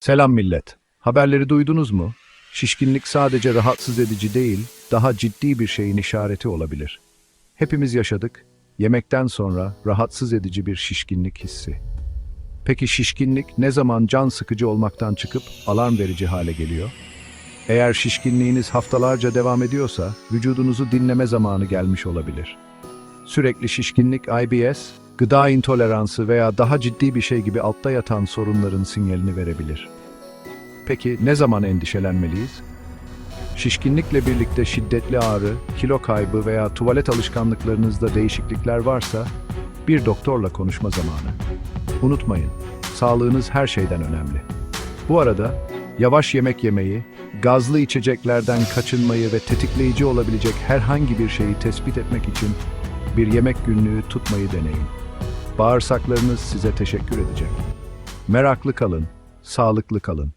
Selam millet. Haberleri duydunuz mu? Şişkinlik sadece rahatsız edici değil, daha ciddi bir şeyin işareti olabilir. Hepimiz yaşadık. Yemekten sonra rahatsız edici bir şişkinlik hissi. Peki şişkinlik ne zaman can sıkıcı olmaktan çıkıp alarm verici hale geliyor? Eğer şişkinliğiniz haftalarca devam ediyorsa, vücudunuzu dinleme zamanı gelmiş olabilir. Sürekli şişkinlik IBS, gıda intoleransı veya daha ciddi bir şey gibi altta yatan sorunların sinyalini verebilir. Peki ne zaman endişelenmeliyiz? Şişkinlikle birlikte şiddetli ağrı, kilo kaybı veya tuvalet alışkanlıklarınızda değişiklikler varsa bir doktorla konuşma zamanı. Unutmayın, sağlığınız her şeyden önemli. Bu arada yavaş yemek yemeyi, gazlı içeceklerden kaçınmayı ve tetikleyici olabilecek herhangi bir şeyi tespit etmek için bir yemek günlüğü tutmayı deneyin. Bağırsaklarınız size teşekkür edecek. Meraklı kalın, sağlıklı kalın.